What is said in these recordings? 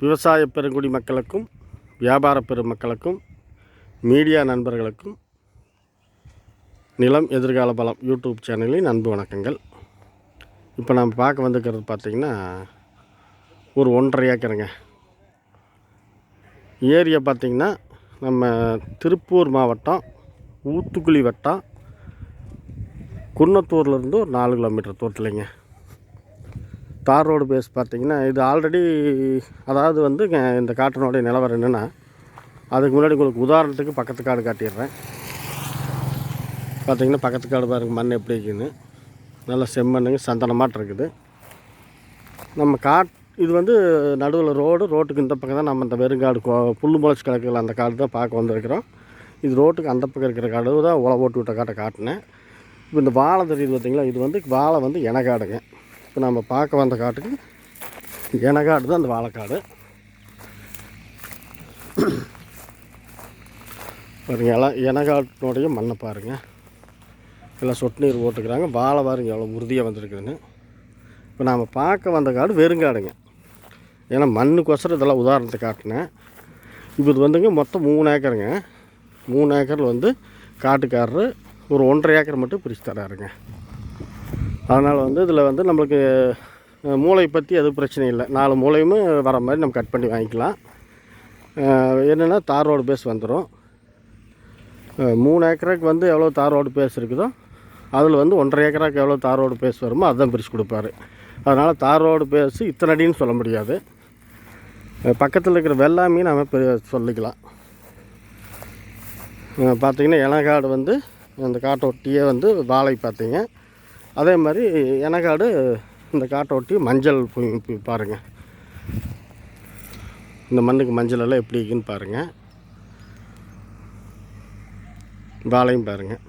விவசாய பெருங்குடி மக்களுக்கும் வியாபார பெருமக்களுக்கும் மீடியா நண்பர்களுக்கும் நிலம் எதிர்கால பலம் யூடியூப் சேனலின் அன்பு வணக்கங்கள். இப்போ நம்ம பார்க்க வந்துக்கிறது பார்த்திங்கன்னா ஒரு ஒன்றரை ஏக்கருங்க. ஏரியா பார்த்திங்கன்னா நம்ம திருப்பூர் மாவட்டம் ஊத்துக்குழி வட்டம் குன்னத்தூர்லேருந்து ஒரு நாலு கிலோமீட்டர் தூரத்துலைங்க. தார் ரோடு பேஸ் பார்த்திங்கன்னா இது ஆல்ரெடி அதாவது வந்து இந்த காட்டினுடைய நிலவரம் என்னென்னா அதுக்கு முன்னாடி உங்களுக்கு உதாரணத்துக்கு பக்கத்து காடு காட்டிடுறேன். பார்த்திங்கன்னா பக்கத்து காடு பாருங்கள் மண் எப்படி இருக்குன்னு. நல்லா செம்மண்ணுங்க சந்தனமாட்டு இருக்குது. நம்ம காட் இது வந்து நடுவில் ரோடு ரோட்டுக்கு இந்த பக்கம் தான் நம்ம இந்த வெறுங்காடு கொ- புல் முளைச்சி கிடக்குல அந்த காடு தான் பார்க்க வந்திருக்கிறோம். இது ரோட்டுக்கு அந்த பக்கம் இருக்கிற காடு தான் உழவு ஓட்டு விட்ட காட்டை காட்டினேன். இப்போ இந்த வாழை தெரியுது பார்த்திங்களா? இது வந்து வாழை வந்து எனக்காடுங்க இப்போ நம்ம பார்க்க வந்த காட்டுக்கு எனக்காடு தான் அந்த வாழைக்காடு. பாருங்க எல்லாம் இனக்காட்டினுடைய மண்ணை பாருங்க. எல்லாம் சொட்டு நீர் போட்டுக்கிறாங்க. வாழை பாருங்க எவ்வளோ உறுதியாக வந்திருக்குதுன்னு. இப்போ நாம் பார்க்க வந்த காடு வெறுங்காடுங்க. ஏன்னா மண்ணுக்கொசரம் இதெல்லாம் உதாரணத்தை காட்டினேன். இப்போ இது வந்துங்க மொத்தம் மூணு ஏக்கருங்க. மூணு ஏக்கரில் வந்து காட்டுக்காரரு ஒரு ஒன்றரை ஏக்கர் மட்டும் பிரித்து தராருங்க. அதனால் வந்து இதில் வந்து நம்மளுக்கு மூளை பற்றி எதுவும் பிரச்சனை இல்லை. நாலு மூளையுமே வர மாதிரி நம்ம கட் பண்ணி வாங்கிக்கலாம். என்னென்னா தார் ரோடு பேஸ் வந்துடும் மூணு ஏக்கருக்கு வந்து எவ்வளோ தார் ரோடு பேஸ் இருக்குதோ அதில் வந்து ஒன்றரை ஏக்கராக்கு எவ்வளோ தார் ரோடு பேஸ் வருமோ அதுதான் பிரித்து கொடுப்பாரு. அதனால் தார் ரோடு பேஸ் இத்தனை அடின்னு சொல்ல முடியாது. பக்கத்தில் இருக்கிற வெள்ளாமையும் நம்ம சொல்லிக்கலாம். பார்த்திங்கன்னா பார்த்தீங்கன்னா இனக்காடு வந்து அந்த காட்டை ஒட்டியே வந்து வாழை பார்த்தீங்க. அதே மாதிரி எனக்காடு இந்த காட்டை ஒட்டி மஞ்சள் பாருங்கள் பாருங்க. இந்த மண்ணுக்கு மஞ்சள் எல்லாம் எப்படி இருக்குன்னு பாருங்கள் வாழையும் பாருங்கள்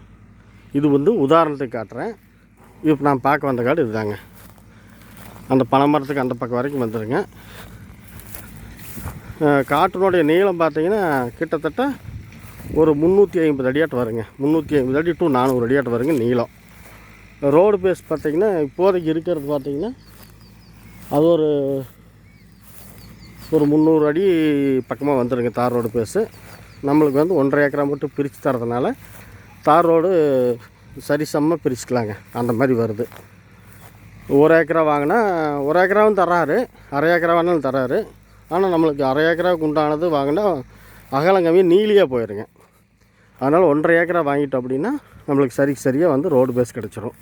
இது வந்து உதாரணத்துக்கு காட்டுறேன். இப்போ நான் பார்க்க வந்த காடு இதுதாங்க. அந்த பனைமரத்துக்கு அந்த பக்கம் வரைக்கும் வந்துடுங்க காட்டினுடைய நீளம் பார்த்தீங்கன்னா கிட்டத்தட்ட ஒரு முந்நூற்றி ஐம்பது அடியாட்டு வருங்க. முந்நூற்றி ஐம்பது அடி டு நானூறு அடியாட்டு வருங்க நீளம். ரோடு பேஸ் பார்த்திங்கன்னா இப்போதைக்கு இருக்கிறது பார்த்தீங்கன்னா அது ஒரு ஒரு முந்நூறு அடி பக்கமாக வந்துடுங்க தார் ரோடு பேஸு. நம்மளுக்கு வந்து ஒன்றரை ஏக்கரா மட்டும் பிரித்து தரதுனால தார் ரோடு சரிசமமாக பிரிச்சுக்கலாங்க. அந்த மாதிரி வருது. ஒரு ஏக்கரா வாங்கினா ஒரு ஏக்கராவும் தராரு அரை ஏக்கரா வேணாலும் தராரு ஆனால் நம்மளுக்கு அரை ஏக்கராவுக்கு உண்டானது வாங்கினா அகலம் நீலியாக போயிருங்க. அதனால் ஒன்றரை ஏக்கரா வாங்கிட்டோம் அப்படின்னா நம்மளுக்கு சரி சரியாக வந்து ரோடு பேஸ் கிடச்சிரும்.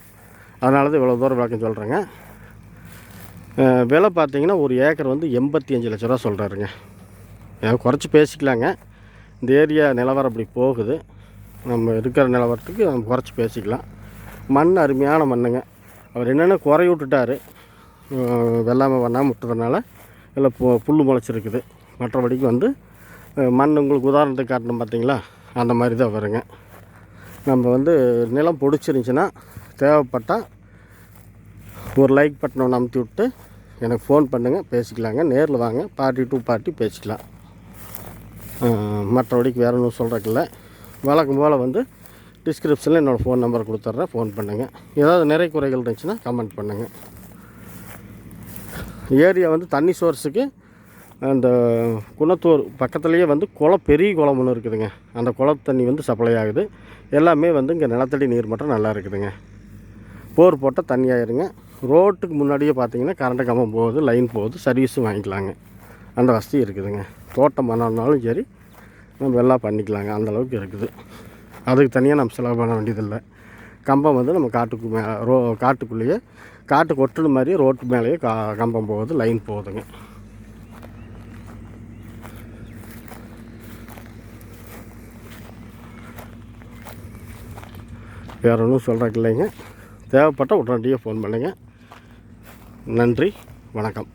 அதனால தான் இவ்வளோ தூரம் விளக்கம் சொல்கிறேங்க விலை பார்த்தீங்கன்னா ஒரு ஏக்கர் வந்து எண்பத்தி அஞ்சு லட்ச ரூபா சொல்கிறாருங்க குறைச்சி பேசிக்கலாங்க. இந்த ஏரியா நிலவரம் அப்படி போகுது. நம்ம இருக்கிற நிலவரத்துக்கு நம்ம குறைச்சி பேசிக்கலாம். மண் அருமையான மண்ணுங்க. அவர் என்னென்ன குறை விட்டுட்டாரு வெள்ளாமை பண்ணாமல் விட்டதுனால இல்லை பு புல் முளைச்சிருக்குது. மற்றபடிக்கு வந்து மண் உங்களுக்கு உதாரணத்துக்கு காட்டணும் பார்த்தீங்களா அந்த மாதிரி தான் வருங்க. நம்ம வந்து நிலம் பிடிச்சிருந்துச்சின்னா தேவைப்பட்டால் ஒரு லைக் பட்டனை ஒன்று அமுத்தி விட்டு எனக்கு ஃபோன் பண்ணுங்கள் பேசிக்கலாங்க. நேரில் வாங்க பார்ட்டி டூ பார்ட்டி பேசிக்கலாம். மற்றபடிக்கு வேறு ஒன்றும் சொல்கிறக்கில்ல வழக்கம் போல் வந்து டிஸ்கிரிப்ஷனில் என்னோடய ஃபோன் நம்பர் கொடுத்துட்றேன். ஃபோன் பண்ணுங்கள் ஏதாவது நிறை குறைகள் இருந்துச்சுன்னா கமெண்ட் பண்ணுங்கள் ஏரியா வந்து தண்ணி சோர்ஸுக்கு அந்த குணத்தூர் பக்கத்துலேயே வந்து குளம் பெரிய குளம் ஒன்று இருக்குதுங்க. அந்த குளத்து தண்ணி வந்து சப்ளை ஆகுது. எல்லாமே வந்து இங்கே நிலத்தடி நீர் மட்டம் நல்லா இருக்குதுங்க. போர் போட்டால் தண்ணி ஆயிருங்க. ரோட்டுக்கு முன்னாடியே பார்த்தீங்கன்னா கரண்ட் கம்பம் போகுது லைன் போகுது சர்வீஸும் வாங்கிக்கலாங்க. அந்த வசதி இருக்குதுங்க. தோட்டம் பண்ணாலும் சரி நம்ம எல்லாம் பண்ணிக்கலாங்க. அந்தளவுக்கு இருக்குது. அதுக்கு தனியாக நம்ம செலவு பண்ண வேண்டியதில்லை. கம்பம் வந்து நம்ம காட்டுக்கு மே ரோ காட்டுக்குள்ளேயே காட்டுக்கு ஒட்டுன மாதிரி ரோட்டு மேலேயே கா கம்பம் போகுது லைன் போகுதுங்க. வேறு ஒன்றும் சொல்கிறக்கு இல்லைங்க. தேவைப்பட்டால் உடனடியாக ஃபோன் பண்ணுங்கள் நன்றி. வணக்கம்.